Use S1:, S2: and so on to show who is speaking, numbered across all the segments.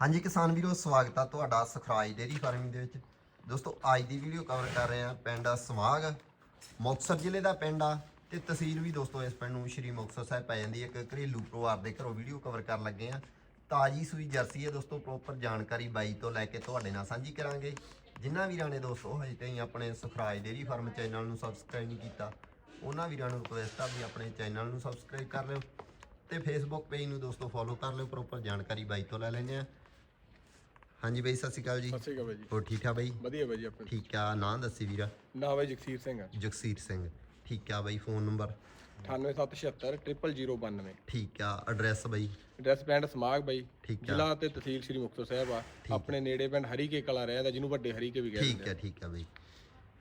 S1: ਹਾਂਜੀ ਕਿਸਾਨ ਵੀਰੋ, ਸਵਾਗਤ ਆ ਤੁਹਾਡਾ ਸਖਰਾਜ ਡੇਰੀ ਫਾਰਮਿੰਗ ਦੇ ਵਿੱਚ। ਦੋਸਤੋ, ਅੱਜ ਦੀ ਵੀਡੀਓ ਕਵਰ ਕਰ ਰਹੇ ਆ ਪਿੰਡ ਸਮਾਗ ਮੁਕਤਸਰ ਜ਼ਿਲ੍ਹੇ ਦਾ ਪਿੰਡ ਆ ਤੇ ਤਹਿਸੀਲ ਵੀ ਦੋਸਤੋ ਇਸ ਪਿੰਡ ਨੂੰ ਸ਼੍ਰੀ ਮੁਕਤਸਰ ਸਾਹਿਬ ਪੈ ਜਾਂਦੀ ਹੈ। ਇੱਕ ਘਰੇਲੂ ਪਰਿਵਾਰ ਦੇ ਘਰੋਂ ਵੀਡੀਓ ਕਵਰ ਕਰਨ ਲੱਗੇ ਆ ਤਾਜੀ ਸੂਈ ਜਰਸੀ ਹੈ ਦੋਸਤੋ ਪ੍ਰੋਪਰ ਜਾਣਕਾਰੀ ਬਾਈ ਤੋਂ ਲੈ ਕੇ ਤੁਹਾਡੇ ਨਾਲ ਸਾਂਝੀ ਕਰਾਂਗੇ। ਜਿਨ੍ਹਾਂ ਵੀਰਾਂ ਨੇ ਦੋਸਤੋ, ਹਜੇ ਤਾਈਂ ਆਪਣੇ ਸਖਰਾਜ ਡੇਰੀ ਫਾਰਮ ਚੈਨਲ ਨੂੰ ਸਬਸਕ੍ਰਾਈਬ ਨਹੀਂ ਕੀਤਾ, ਉਹਨਾਂ ਵੀਰਾਂ ਨੂੰ ਰਿਕੁਐਸਟ ਆ ਵੀ ਆਪਣੇ ਚੈਨਲ ਨੂੰ ਸਬਸਕ੍ਰਾਈਬ ਕਰ ਲਿਓ ਤੇ ਫੇਸਬੁੱਕ ਪੇਜ ਨੂੰ ਦੋਸਤੋ ਫੋਲੋ ਕਰ ਲਿਓ ਪ੍ਰੋਪਰ ਜਾਣਕਾਰੀ ਬਾਈ ਤੋਂ ਲੈ ਲੈਂਦੇ ਆ ਹਾਂਜੀ ਬਾਈ ਸਤਿ ਸ਼੍ਰੀ ਅਕਾਲ ਜੀ।
S2: ਸਤਿ ਸ਼੍ਰੀ ਅਕਾਲ ਬਾਈ ਜੀ।
S1: ਹੋਰ ਠੀਕ ਠਾਕ ਬਾਈ?
S2: ਵਧੀਆ ਬਾਈ ਜੀ ਆਪਣੇ।
S1: ਠੀਕ ਆ ਨਾਂ ਦੱਸੀ ਵੀਰਾ?
S2: ਨਾ ਬਾਈ ਜਗਸੀਰ ਸਿੰਘ ਆ।
S1: ਜਗਸੀਰ ਸਿੰਘ। ਠੀਕ ਆ ਬਾਈ ਫੋਨ ਨੰਬਰ?
S2: 98776 0092
S1: ਠੀਕ ਆ ਐਡਰੈਸ ਬਾਈ?
S2: ਐਡਰੈਸ ਪਿੰਡ ਸਮਾਗ ਬਾਈ।
S1: ਠੀਕ ਆ।
S2: ਜ਼ਿਲ੍ਹਾ ਤੇ ਤਹਿਸੀਲ ਸ੍ਰੀ ਮੁਕਤਸਰ ਸਾਹਿਬ ਆ। ਆਪਣੇ ਨੇੜੇ ਪਿੰਡ ਹਰੀਕੇ ਕਲਾ ਰਹਿਦਾ ਜਿਹਨੂੰ ਵੱਡੇ ਹਰੀਕੇ ਵੀ ਕਹਿੰਦੇ
S1: ਠੀਕ ਆ ਠੀਕ ਆ ਬਾਈ।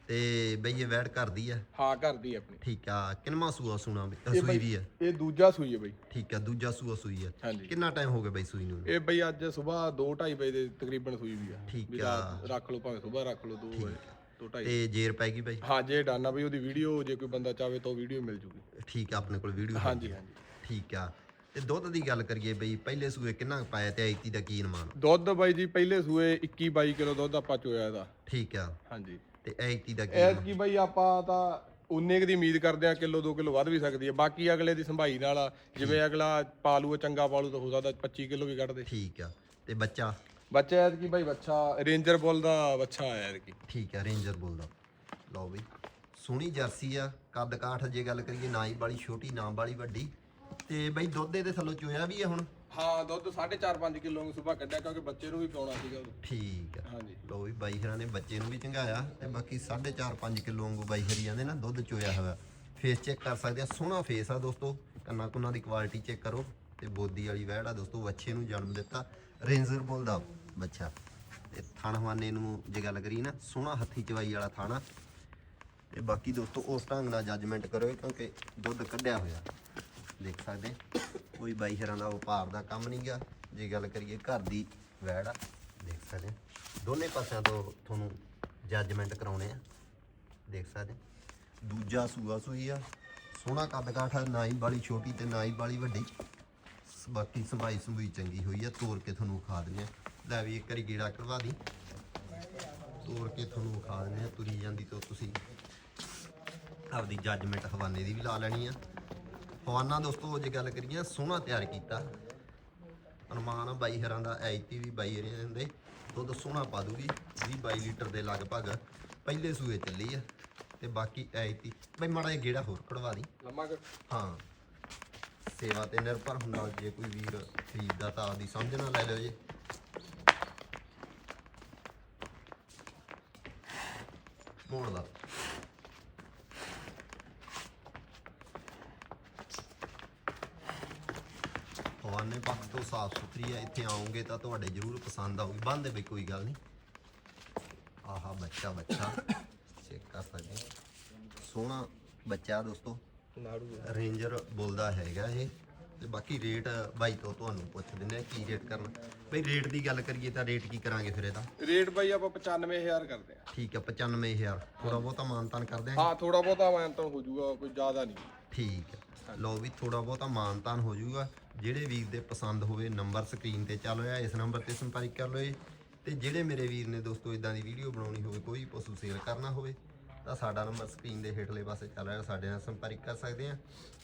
S1: ਤੇ ਬਈ ਇਹ ਵੈੜ ਕਰਦੀ ਆ?
S2: ਹਾਂ ਘਰ ਦੀ ਆਪਣੀ।
S1: ਠੀਕ ਆ। ਕਿੰਨਵਾਂ ਸੂਆ ਸੁਣਾ ਬਈ?
S2: ਇਹ
S1: ਸੂਈ
S2: ਬਾਈ-
S1: ਵੀ ਆ।
S2: ਇਹ ਦੂਜਾ ਸੂਈ ਹੈ ਬਾਈ।
S1: ਠੀਕ ਆ ਦੂਜਾ ਸੂਆ ਸੂਈ ਆ।
S2: ਹਾਂਜੀ।
S1: ਕਿੰਨਾ ਟਾਈਮ ਹੋ ਗਿਆ ਬਈ ਸੂਈ ਨੂੰ?
S2: ਇਹ ਬਾਈ ਅੱਜ ਸਵੇਰ 2:30 ਵਜੇ ਦੇ ਤਕਰੀਬਨ ਸੂਈ ਵੀ ਆ।
S1: ਠੀਕ
S2: ਵੀ
S1: ਆ।
S2: ਰਾਤ ਰੱਖ ਲਓ ਭਾਵੇਂ ਸਵੇਰ ਰੱਖ ਲਓ 2 ਵਜੇ 2:30
S1: ਤੇ ਜੇਰ ਪੈ ਗਈ ਬਾਈ?
S2: ਹਾਂ ਜੇ ਡਾਨਾ ਬਈ ਉਹਦੀ ਵੀਡੀਓ ਜੇ ਕੋਈ ਬੰਦਾ ਚਾਵੇ ਤਾਂ ਉਹ ਵੀਡੀਓ ਮਿਲ ਜੂਗੀ।
S1: ਠੀਕ ਆ ਆਪਣੇ ਕੋਲ ਵੀਡੀਓ
S2: ਹਾਂਜੀ ਹਾਂਜੀ।
S1: ਠੀਕ ਆ। ਤੇ ਦੁੱਧ ਦੀ ਗੱਲ ਕਰੀਏ ਬਈ ਪਹਿਲੇ ਸੂਏ ਕਿੰਨਾ ਕੁ ਪਾਇਆ ਤੇ ਐਤੀ ਦਾ ਕੀ ਅਨੁਮਾਨ?
S2: ਦੁੱਧ ਬਾਈ ਜੀ ਪਹਿਲੇ ਸੂਏ 21 22 ਕਿਲੋ ਦੁੱਧ ਆਪਾਂ ਚੋਇਆ ਇਹਦਾ।
S1: ਠੀਕ ਆ।
S2: ਹਾਂਜੀ।
S1: ਤੇ ਐਤੀ ਦਾ ਕੀ
S2: ਐਤ ਕੀ ਬਈ ਆਪਾਂ ਤਾਂ ਉਨੇ ਕੁ ਦੀ ਉਮੀਦ ਕਰਦੇ ਆ ਕਿਲੋ 2 ਕਿਲੋ ਵੱਧ ਵੀ ਸਕਦੀ ਹੈ। ਬਾਕੀ ਅਗਲੇ ਦੀ ਸੰਭਾਈ ਨਾਲ ਆ। ਜਿਵੇਂ ਅਗਲਾ ਪਾਲੂ ਚੰਗਾ ਪਾਲੂ ਤਾਂ ਹੋ ਸਕਦਾ 25 ਕਿਲੋ ਵੀ ਕੱਢ ਦੇ।
S1: ਠੀਕ ਆ। ਤੇ ਬੱਚਾ?
S2: ਬੱਚਾ ਐਤ ਕੀ ਬਈ ਬੱਚਾ ਰੇਂਜਰ ਬੁੱਲ ਦਾ ਬੱਚਾ ਆਇਆ ਐਤ ਕੀ
S1: ਠੀਕ ਆ ਰੇਂਜਰ ਬੋਲਦਾ ਲਓ ਬਈ ਸੋਹਣੀ ਜਰਸੀ ਆ। ਕੱਦ ਕਾਠ ਜੇ ਗੱਲ ਕਰੀਏ ਨਾ ਹੀ ਬਾਲੀ ਛੋਟੀ ਨਾ ਬਾਲੀ ਵੱਡੀ। ਤੇ ਬਈ ਦੁੱਧ ਦੇ ਥੱਲੋਂ ਚੋਇਆ ਵੀ ਆ ਹੁਣ?
S2: ਹਾਂ ਦੁੱਧ 4.5 5 ਕਿਲੋ ਨੂੰ ਸਵੇਰ ਕੱਢਿਆ ਕਿਉਂਕਿ ਬੱਚੇ ਨੂੰ ਵੀ ਪਾਉਣਾ ਸੀਗਾ ਉਦੋਂ।
S1: ਠੀਕ ਆ।
S2: ਹਾਂਜੀ।
S1: ਲਓ ਵੀ ਬਾਈ ਹਰਾਂ ਨੇ ਬੱਚੇ ਨੂੰ ਵੀ ਚੰਗਾਇਆ ਤੇ ਬਾਕੀ 4.5 5 ਕਿਲੋ ਵਾਂਗੂ ਬਾਈ ਹਰੀ ਜਾਂਦੇ ਨਾ ਦੁੱਧ ਚੋਇਆ ਹੋਇਆ। ਫੇਸ ਚੈੱਕ ਕਰ ਸਕਦੇ ਆ ਸੋਹਣਾ ਫੇਸ ਆ ਦੋਸਤੋ। ਕੰਨਾਂ ਕੁੰਨਾਂ ਦੀ ਕੁਆਲਿਟੀ ਚੈੱਕ ਕਰੋ ਤੇ ਬੋਦੀ ਵਾਲੀ ਵਹਿੜ ਆ ਦੋਸਤੋ ਬੱਚੇ ਨੂੰ ਜਨਮ ਦਿੱਤਾ ਰੇਂਜਰ ਬੁੱਲ ਦਾ ਬੱਚਾ। ਤੇ ਥਣ ਹਵਾਨੇ ਨੂੰ ਜੇ ਗੱਲ ਕਰੀ ਨਾ ਸੋਹਣਾ ਹੱਥੀ ਚਵਾਈ ਵਾਲਾ ਥਾਣਾ ਤੇ ਬਾਕੀ ਦੋਸਤੋ ਉਸ ਢੰਗ ਨਾਲ ਜੱਜਮੈਂਟ ਕਰੋ ਕਿਉਂਕਿ ਦੁੱਧ ਕੱਢਿਆ ਹੋਇਆ। ਦੇਖ ਸਕਦੇ ਕੋਈ ਬਾਈ ਹਰਾਂ ਦਾ ਵਪਾਰ ਦਾ ਕੰਮ ਨਹੀਂ ਗਿਆ ਜੇ ਗੱਲ ਕਰੀਏ ਘਰ ਦੀ ਵੈੜ ਆ, ਦੇਖ ਸਕਦੇ ਦੋਨੇ ਪਾਸਿਆਂ ਤੋਂ ਤੁਹਾਨੂੰ ਜੱਜਮੈਂਟ ਕਰਾਉਣੇ ਆ। ਦੇਖ ਸਕਦੇ ਦੂਜਾ ਸੂਆ ਸੂਈ ਆ। ਸੋਹਣਾ ਕੱਦ ਕਾਠ ਆ, ਨਾ ਹੀ ਬਾਲੀ ਛੋਟੀ ਤੇ ਨਾ ਹੀ ਬਾਲੀ ਵੱਡੀ। ਸ- ਬਾਕੀ ਸੰਭਾਈ ਸੰਭੂਈ ਚੰਗੀ ਹੋਈ ਆ ਤੋੜ ਕੇ ਤੁਹਾਨੂੰ ਵਿਖਾ ਦਿੰਦੇ ਆ। ਲੈ ਵੀ ਇੱਕ ਵਾਰੀ ਗੇੜਾ ਕਰਵਾ ਦੀ। ਤੋੜ ਕੇ ਤੁਹਾਨੂੰ ਵਿਖਾ ਦਿੰਦੇ ਆ, ਤੁਰੀ ਜਾਂਦੀ ਤੋਂ ਤੁਸੀਂ ਆਪਦੀ ਜੱਜਮੈਂਟ ਹਵਾਨੇ ਦੀ ਵੀ ਲਾ ਲੈਣੀ ਆ। ਹਵਾਨਾ ਦੋਸਤੋ ਜੇ ਗੱਲ ਕਰੀਏ ਸੋਹਣਾ ਤਿਆਰ ਕੀਤਾ। ਅਨੁਮਾਨ ਬਾਈ ਹਰਾਂ ਦਾ ਐਚਪੀ ਵੀ ਬਾਈ ਹਰਾਂ ਦਿੰਦੇ। ਦੁੱਧ ਸੋਹਣਾ ਪਾ ਦੂਗੀ 20 22 ਲੀਟਰ ਦੇ ਲਗਭਗ। ਪਹਿਲੇ ਸੂਏ ਚੱਲੀ ਆ ਤੇ ਬਾਕੀ ਐਚਪੀ ਬਈ ਮਾੜਾ ਜਿਹਾ ਗੇੜਾ ਹੋਰ ਕਢਵਾ ਦੀ।
S2: ਲੰਮਾ ਕਰ
S1: ਹਾਂ। ਸੇਵਾ ਤੇ ਨਿਰਭਰ ਹੁੰਦਾ ਜੇ ਕੋਈ ਵੀਰ ਖਰੀਦਦਾ ਤਾਂ ਆਪਦੀ ਸਮਝ ਨਾਲ ਲੈ ਲਿਓ ਜੀ। ਮੋੜ ਦਾ ਹਵਾਨੇ ਪੱਖ ਤੋਂ ਸਾਫ਼ ਸੁਥਰੀ ਹੈ ਇੱਥੇ ਆਉਂਗੇ ਤਾਂ ਤੁਹਾਡੇ ਜ਼ਰੂਰ ਪਸੰਦ ਆਊਗੀ ਬੰਦ ਬਈ ਕੋਈ ਗੱਲ ਨਹੀਂ। ਆਹਾ ਬੱਚਾ ਬੱਚਾ। ਚੈੱਕ ਕਰ ਸਕਦੇ। ਸੋਹਣਾ ਬੱਚਾ ਦੋਸਤੋ। ਰੇਂਜਰ ਬੋਲਦਾ ਹੈਗਾ ਇਹ। ਤੇ ਬਾਕੀ ਰੇਟ ਬਾਈ ਤੋਂ ਤੁਹਾਨੂੰ ਪੁੱਛ ਦਿੰਦੇ ਆ ਕੀ ਰੇਟ ਕਰਨਾ। ਬਈ ਰੇਟ ਦੀ ਗੱਲ ਕਰੀਏ ਤਾਂ ਰੇਟ ਕੀ ਕਰਾਂਗੇ ਫਿਰ ਇਹਦਾ?
S2: ਰੇਟ ਬਾਈ ਆਪਾਂ 95000 ਕਰਦੇ ਆ
S1: ਠੀਕ ਆ 95000 ਥੋੜਾ ਬਹੁਤਾ ਮਾਨਤਾਨ ਕਰਦੇ ਆ
S2: ਹਾਂ ਥੋੜਾ ਬਹੁਤਾ ਮੈਂ ਤਾਂ ਹੋ ਜਾਊਗਾ ਕੋਈ ਜ਼ਿਆਦਾ ਨਹੀਂ।
S1: ਠੀਕ ਹੈ। ਲਓ ਵੀ ਥੋੜਾ ਬਹੁਤਾ ਮਾਨਤਾਨ ਹੋ ਜਾਊਗਾ। ਜਿਹੜੇ ਵੀਰ ਦੇ ਪਸੰਦ ਹੋਵੇ ਨੰਬਰ ਸਕਰੀਨ ਤੇ ਚੱਲ ਰਿਹਾ, ਇਸ ਨੰਬਰ ਤੇ ਸੰਪਰਕ ਕਰ ਲਓ ਜੀ ਤੇ ਜਿਹੜੇ ਮੇਰੇ ਵੀਰ ਨੇ ਦੋਸਤੋ ਇਦਾਂ ਦੀ ਵੀਡੀਓ ਬਣਾਉਣੀ ਹੋਵੇ, ਕੋਈ ਪਸ਼ੂ ਸੇਲ ਕਰਨਾ ਹੋਵੇ, ਤਾਂ ਸਾਡਾ ਨੰਬਰ ਸਕਰੀਨ ਦੇ ਹੇਠਲੇ ਪਾਸੇ ਚੱਲ ਰਿਹਾ, ਸਾਡੇ ਨਾਲ ਸੰਪਰਕ ਕਰ ਸਕਦੇ ਆ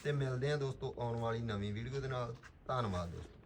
S1: ਤੇ ਮਿਲਦੇ ਆ ਦੋਸਤੋ ਆਉਣ ਵਾਲੀ ਨਵੀਂ ਵੀਡੀਓ ਦੇ ਨਾਲ। ਧੰਨਵਾਦ ਦੋਸਤੋ।